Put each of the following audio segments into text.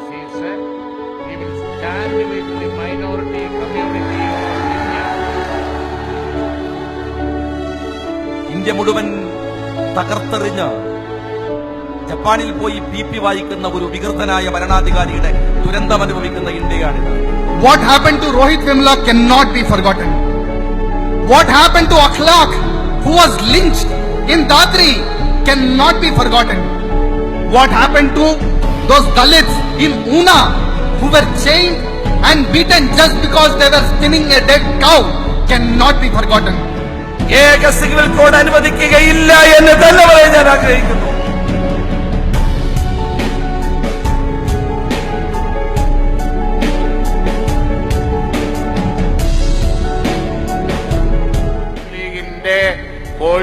Overseas. We will stand with the minority India മുഴുവൻ തകർത്തെറിഞ്ഞ് ജപ്പാനിൽ പോയി ബി പി വായിക്കുന്ന ഒരു വികൃതനായ ഭരണാധികാരിയുടെ ദുരന്തം അനുഭവിക്കുന്ന ഇന്ത്യയാണ് what happen to Rohith Vemula can not be forgotten what happen to Akhlaq who was lynch in Dadri can not be forgotten what happen to those Dalits in Una, who were chained and beaten just because they were spinning a dead cow, cannot be forgotten. ഏക signal code അനുവദിക്കുകയില്ല എന്ന് തന്നെ പറയാൻ ഞാൻ ആഗ്രഹിക്കുന്നു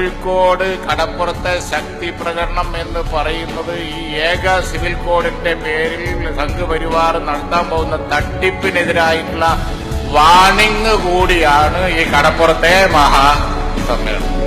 കോഴിക്കോട് കടപ്പുറത്തെ ശക്തി പ്രകടനം എന്ന് പറയുന്നത് ഈ ഏക സിവിൽ കോഡിന്റെ പേരിൽ സംഘപരിവാർ നടത്താൻ പോകുന്ന തട്ടിപ്പിനെതിരായിട്ടുള്ള വാണിംഗ് കൂടിയാണ് ഈ കടപ്പുറത്തെ മഹാസമ്മേളനം.